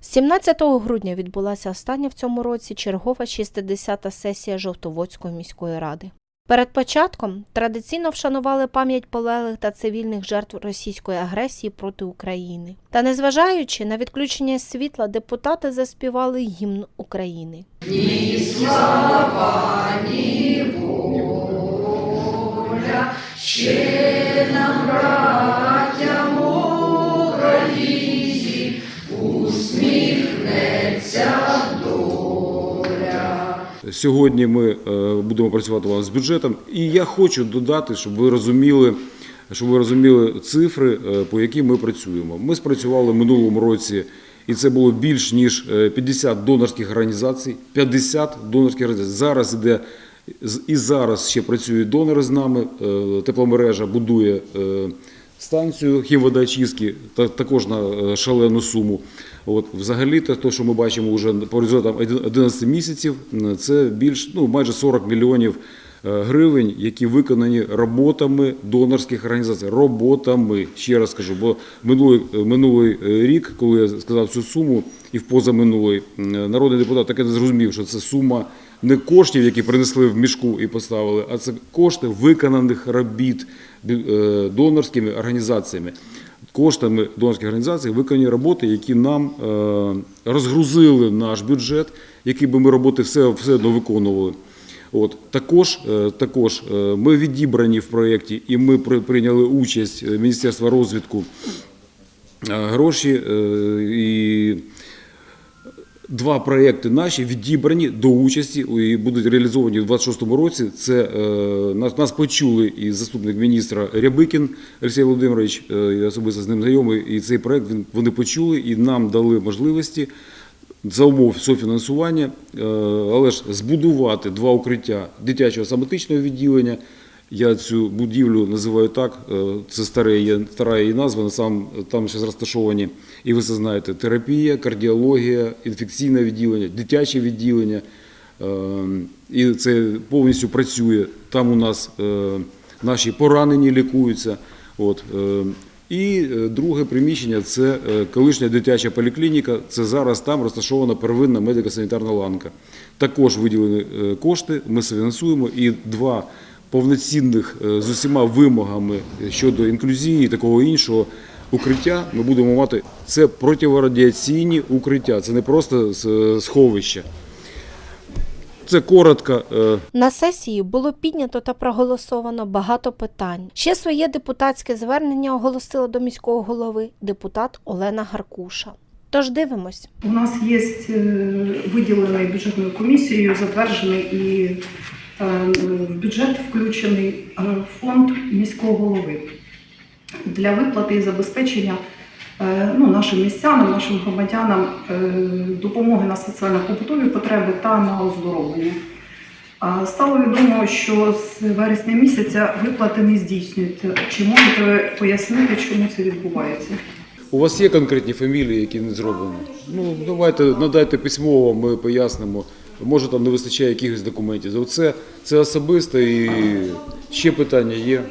17 грудня відбулася остання в цьому році чергова 60-та сесія Жовтоводської міської ради. Перед початком традиційно вшанували пам'ять полеглих та цивільних жертв російської агресії проти України. Та незважаючи на відключення світла, депутати заспівали гімн України. Сьогодні ми е, будемо працювати з бюджетом, і я хочу додати, щоб ви розуміли, щоб ви розуміли цифри, е, по яким ми працюємо. Ми спрацювали в минулому році, і це було більш ніж е, 50 донорських організацій. 50 донорських організацій. Зараз іде і зараз ще працюють донори з нами. Е, Тепломережа будує е, станцію хімводоочистки, та також на е, шалену суму. От взагалі, те, що ми бачимо вже по результатам 11 місяців, це більш ну майже 40 мільйонів е, гривень, які виконані роботами донорських організацій. Роботами ще раз скажу, бо минулий, минулий е, рік, коли я сказав цю суму, і в позаминулий народний депутат таки не зрозумів, що це сума не коштів, які принесли в мішку і поставили, а це кошти виконаних робіт е, донорськими організаціями. Коштами донорських організацій виконані роботи, які нам е, розгрузили наш бюджет, які би ми роботи все, все одно виконували. От також, е, також е, ми відібрані в проєкті, і ми при- прийняли участь Міністерства розвитку гроші і Два проекти наші відібрані до участі і будуть реалізовані у 26-му році. Це е, нас, нас почули і заступник міністра Рябикін Олексій Володимирович. е, Я особисто з ним знайомий. І цей проект він, вони почули і нам дали можливості за умов софінансування, е, але ж збудувати два укриття дитячого соматичного відділення. Я цю будівлю називаю так. е, Це старе стара її назва. сам там ще розташовані, і ви це знаєте: терапія, кардіологія, інфекційне відділення, дитяче відділення. Е, І це повністю працює. Там у нас е, наші поранені лікуються. От. е, І друге приміщення це колишня дитяча поліклініка. Це зараз там розташована первинна медико-санітарна ланка. Також виділені кошти, ми фінансуємо і два повноцінних е, з усіма вимогами щодо інклюзії і такого іншого укриття ми будемо мати. Це противорадіаційні укриття, це не просто е, сховище. Це коротко. е, На сесії було піднято та проголосовано багато питань. Ще своє депутатське звернення оголосила до міського голови депутат Олена Гаркуша. Тож дивимось. У нас є виділений бюджетною комісією, затверджений і в бюджет включений е, фонд міського голови для виплати і забезпечення е, ну, нашим містянам, нашим громадянам е, допомоги на соціально-побутові потреби та на оздоровлення. Стало відомо, що з вересня місяця виплати не здійснюються. Чи можете пояснити, чому це відбувається? У вас є конкретні фамілії, які не зроблені? Ну, давайте надайте письмово, ми пояснимо. Може там не вистачає якихось документів. Це, це особисто і ще питання є.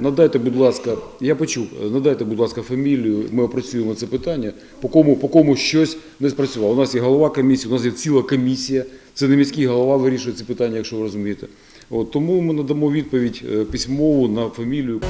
Надайте, будь ласка, я почув, надайте, будь ласка, фамілію, ми опрацюємо це питання, по кому, по кому щось не спрацювало. У нас є голова комісії, у нас є ціла комісія, це не міський голова вирішує ці питання, якщо ви розумієте. От, тому ми надамо відповідь е, письмову на фамілію.